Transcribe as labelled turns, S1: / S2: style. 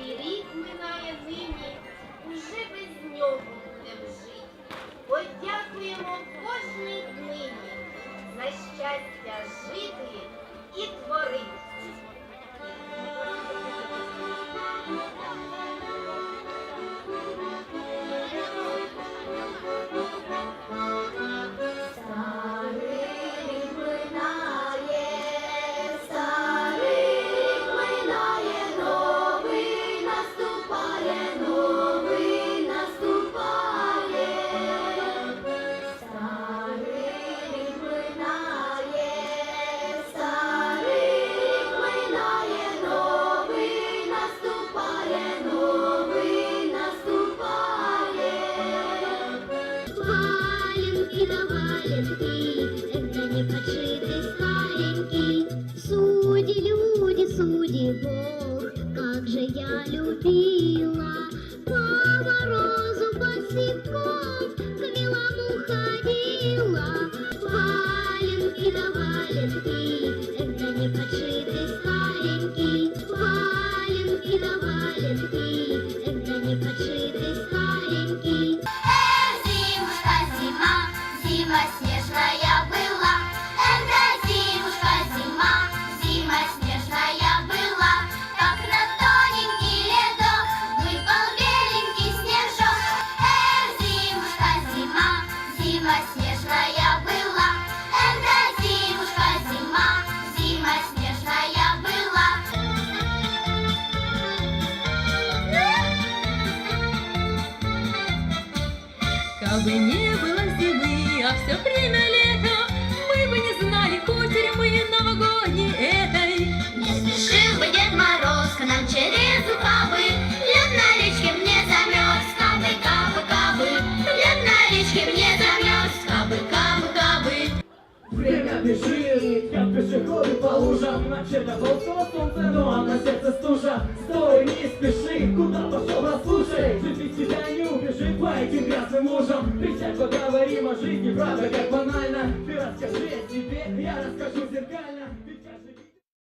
S1: Старий рік минає нині, уже без нього будем жити. Подякуємо кожній днині за щастя жити і творити.
S2: Суди, люди, суди Бог, как же я любила.
S3: Эх, зимушка, зима, зима снежная была. Как на тоненький ледок выпал беленький снежок. Эх, зимушка, зима, зима снежная была. Эх, зимушка, зима, зима снежная была.
S4: Кабы не было а все время лето, мы бы не знали кутерьмы новогодней этой.
S3: Не спешил бы Дед Мороз к нам через ухабы Лед на речке мне замерз, кабы, кабы, кабы. Лед на речке мне замерз, кабы, кабы, кабы.
S5: Время бежит, как пешеходы по лужам. Ночи до волчьего солнца, ну а на сердце понимаете, меня с мужем Ведь поговорим о жизни, правда, как банально. Ты расскажи о себе, я расскажу